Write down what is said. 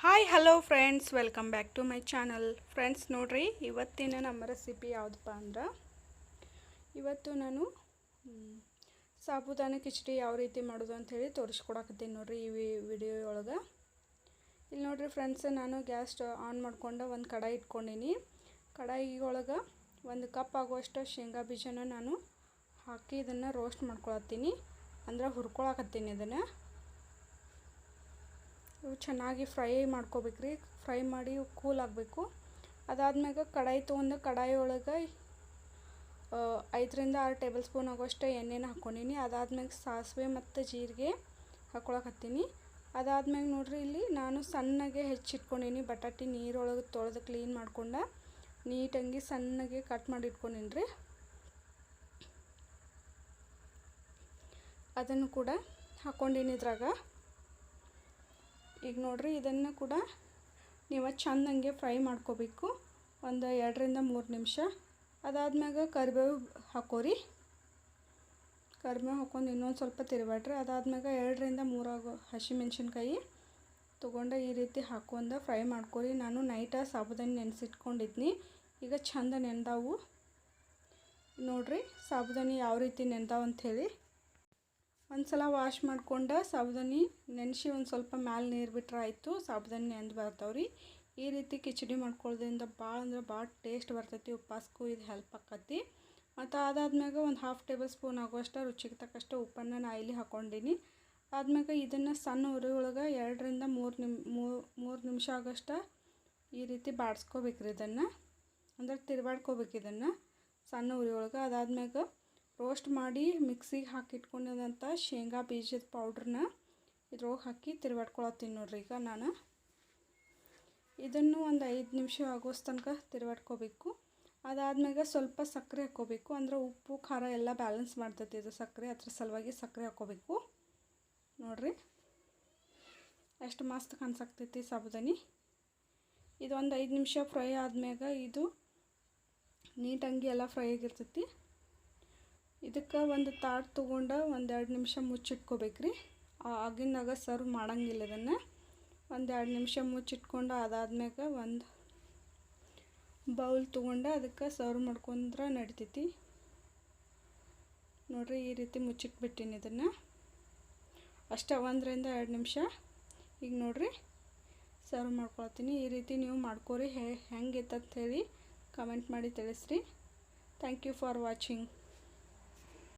Hi hello friends welcome back to my channel friends ನೋಡ್ರಿ, ಇವತ್ತಿನ ನಮ್ಮ ರೆಸಿಪಿ ಯಾವುದಪ್ಪ ಅಂದ್ರೆ, ಇವತ್ತು ನಾನು ಸಾಬುದಾನ ಕಿಚಡಿ ಯಾವ ರೀತಿ ಮಾಡೋದು ಅಂಥೇಳಿ ತೋರಿಸ್ಕೊಡಕತ್ತೀನಿ ನೋಡ್ರಿ ಈ ವಿಡಿಯೋ ಒಳಗೆ. ಇಲ್ಲಿ ನೋಡ್ರಿ ಫ್ರೆಂಡ್ಸ್ ನಾನು ಗ್ಯಾಸ್ ಆನ್ ಮಾಡ್ಕೊಂಡು ಒಂದು ಕಡಾಯಿ ಇಟ್ಕೊಂಡೀನಿ. ಕಡಾಯಿ ಒಳಗೆ ಒಂದು ಕಪ್ ಆಗುವಷ್ಟು ಶೇಂಗಾ ಬೀಜನ ನಾನು ಹಾಕಿ ಇದನ್ನು ರೋಸ್ಟ್ ಮಾಡ್ಕೊಳತ್ತೀನಿ. ಅಂದ್ರೆ ಹುರ್ಕೊಳಕತ್ತೀನಿ ಇದನ್ನು. ಚೆನ್ನಾಗಿ ಫ್ರೈ ಮಾಡ್ಕೋಬೇಕ್ರಿ. ಫ್ರೈ ಮಾಡಿ ಕೂಲ್ ಆಗಬೇಕು ಅದಾದ್ಮ್ಯಾಗ ಕಡಾಯಿ ತೊಗೊಂಡು ಕಡಾಯಿ ಒಳಗೆ ಐದರಿಂದ ಆರು ಟೇಬಲ್ ಸ್ಪೂನ್ ಆಗೋಷ್ಟು ಎಣ್ಣೆನ ಹಾಕ್ಕೊಂಡೀನಿ ಅದಾದ್ಮ್ಯಾಗ ಸಾಸಿವೆ ಮತ್ತು ಜೀರಿಗೆ ಹಾಕ್ಕೊಳಕತ್ತೀನಿ ಅದಾದ್ಮ್ಯಾಗ ನೋಡಿರಿ ಇಲ್ಲಿ ನಾನು ಸಣ್ಣಗೆ ಹೆಚ್ಚಿಟ್ಕೊಂಡೀನಿ. ಬಟಾಟಿ ನೀರೊಳಗೆ ತೊಳೆದು ಕ್ಲೀನ್ ಮಾಡ್ಕೊಂಡು ನೀಟಾಗಿ ಸಣ್ಣಗೆ ಕಟ್ ಮಾಡಿ ಇಟ್ಕೊಂಡಿನ್ರಿ. ರೀ ಅದನ್ನು ಕೂಡ ಹಾಕ್ಕೊಂಡೀನಿ ಇದ್ರಾಗ. ಈಗ ನೋಡ್ರಿ, ಇದನ್ನು ಕೂಡ ನೀವು ಚೆಂದಂಗೆ ಫ್ರೈ ಮಾಡ್ಕೋಬೇಕು. ಒಂದು ಎರಡರಿಂದ ಮೂರು ನಿಮಿಷ. ಅದಾದ್ಮ್ಯಾಗ ಕರಿಬೇವು ಹಾಕೋರಿ. ಕರಿಬೇವು ಹಾಕೊಂಡು ಇನ್ನೊಂದು ಸ್ವಲ್ಪ ತಿರುವಾಡ್ರಿ ಅದಾದ್ಮ್ಯಾಗ ಎರಡರಿಂದ ಮೂರಾಗೋ ಹಸಿಮೆಣ್ಸಿನ್ಕಾಯಿ ತೊಗೊಂಡು ಈ ರೀತಿ ಹಾಕೊಂಡು ಫ್ರೈ ಮಾಡ್ಕೊರಿ. ನಾನು ನೈಟ ಸಾಬುದಾನಿ ನೆನೆಸಿಟ್ಕೊಂಡಿದ್ನಿ. ಈಗ ಚಂದ ನೆನೆದಾವು ನೋಡಿರಿ ಸಾಬುದಾನಿ ಯಾವ ರೀತಿ ನೆಂದಾವ ಅಂಥೇಳಿ ಒಂದು ಸಲ ವಾಶ್ ಮಾಡ್ಕೊಂಡು ಸಾಬುದಾನಿ ನೆನೆಸಿ ಒಂದು ಸ್ವಲ್ಪ ಮ್ಯಾಲೆ ನೀರು ಬಿಟ್ರೆ ಆಯಿತು. ಸಾಬುದಾನಿ ನೆಂದು ಬರ್ತಾವ್ರಿ. ಈ ರೀತಿ ಕಿಚಡಿ ಮಾಡ್ಕೊಳ್ಳೋದ್ರಿಂದ ಭಾಳ ಅಂದ್ರೆ ಭಾಳ ಟೇಸ್ಟ್ ಬರ್ತೈತಿ ಉಪವಾಸಕ್ಕೂ ಇದು ಹೆಲ್ಪ್ ಆಕತಿ ಮತ್ತು ಅದಾದ್ಮ್ಯಾಗ ಒಂದು ಹಾಫ್ ಟೇಬಲ್ ಸ್ಪೂನ್ ಆಗುವಷ್ಟು ರುಚಿಗೆ ತಕ್ಕಷ್ಟು ಉಪ್ಪನ್ನು ನಾ ಇಲ್ಲಿ ಹಾಕೊಂಡಿನಿ. ಆದ್ಮ್ಯಾಗ ಇದನ್ನು ಸಣ್ಣ ಉರಿ ಒಳಗೆ ಎರಡರಿಂದ ಮೂರು ನಿಮ್, ಮೂರು ನಿಮಿಷ ಆಗೋಷ್ಟು ಈ ರೀತಿ ಬಾಡಿಸ್ಕೋಬೇಕ್ರಿ ಇದನ್ನು. ಅಂದ್ರೆ ತಿರುವಾಡ್ಕೋಬೇಕು ಇದನ್ನು ಸಣ್ಣ ಉರಿ ಒಳಗೆ ಅದಾದ್ಮ್ಯಾಗ ರೋಸ್ಟ್ ಮಾಡಿ ಮಿಕ್ಸಿಗೆ ಹಾಕಿಟ್ಕೊಂಡಿದಂಥ ಶೇಂಗಾ ಬೀಜದ ಪೌಡ್ರನ್ನ ಇದ್ರೊಳಗೆ ಹಾಕಿ ತಿರುವಾಡ್ಕೊಳತ್ತೀನಿ ನೋಡ್ರಿ ಈಗ ನಾನು. ಇದನ್ನು ಒಂದು ಐದು ನಿಮಿಷ ಆಗೋಸ್ ತನಕ ತಿರುವಾಡ್ಕೋಬೇಕು. ಅದಾದ್ಮ್ಯಾಗ ಸ್ವಲ್ಪ ಸಕ್ಕರೆ ಹಾಕ್ಕೋಬೇಕು. ಅಂದ್ರೆ ಉಪ್ಪು, ಖಾರ ಎಲ್ಲ ಬ್ಯಾಲೆನ್ಸ್ ಮಾಡ್ತೈತಿ ಇದು ಸಕ್ಕರೆ. ಅದ್ರ ಸಲುವಾಗಿ ಸಕ್ಕರೆ ಹಾಕ್ಕೋಬೇಕು. ನೋಡ್ರಿ. ಎಷ್ಟು ಮಸ್ತ್ ಕಾಣಿಸಕ್ತೈತಿ ಸಾಬುದಾನಿ. ಇದೊಂದು ಐದು ನಿಮಿಷ ಫ್ರೈ ಆದ್ಮ್ಯಾಗ ಇದು ನೀಟಂಗಿ ಎಲ್ಲ ಫ್ರೈ ಆಗಿರ್ತೈತಿ. ಇದಕ್ಕೆ ಒಂದು ತಾಟ್ ತೊಗೊಂಡು ಒಂದು ಎರಡು ನಿಮಿಷ ಮುಚ್ಚಿಟ್ಕೋಬೇಕ್ರಿ. ಆಗಿನಾಗ ಸರ್ವ್ ಮಾಡೋಂಗಿಲ್ಲ ಇದನ್ನು. ಒಂದು ಎರಡು ನಿಮಿಷ ಮುಚ್ಚಿಟ್ಕೊಂಡು ಅದಾದ್ಮ್ಯಾಗ ಒಂದು ಬೌಲ್ ತೊಗೊಂಡು ಅದಕ್ಕೆ ಸರ್ವ್ ಮಾಡ್ಕೊಂಡ್ರೆ ನಡಿತೈತಿ. ನೋಡ್ರಿ ಈ ರೀತಿ ಮುಚ್ಚಿಟ್ಬಿಟ್ಟಿನಿ ಇದನ್ನು. ಅಷ್ಟೇ ಒಂದರಿಂದ ಎರಡು ನಿಮಿಷ. ಈಗ ನೋಡಿರಿ ಸರ್ವ್ ಮಾಡ್ಕೊಳ್ತೀನಿ. ಈ ರೀತಿ ನೀವು ಮಾಡ್ಕೊರಿ. ಹೆ ಹೆಂಗಿತ್ತು ಹೇಳಿ ಕಮೆಂಟ್ ಮಾಡಿ ತಿಳಿಸ್ರಿ. Thank you for watching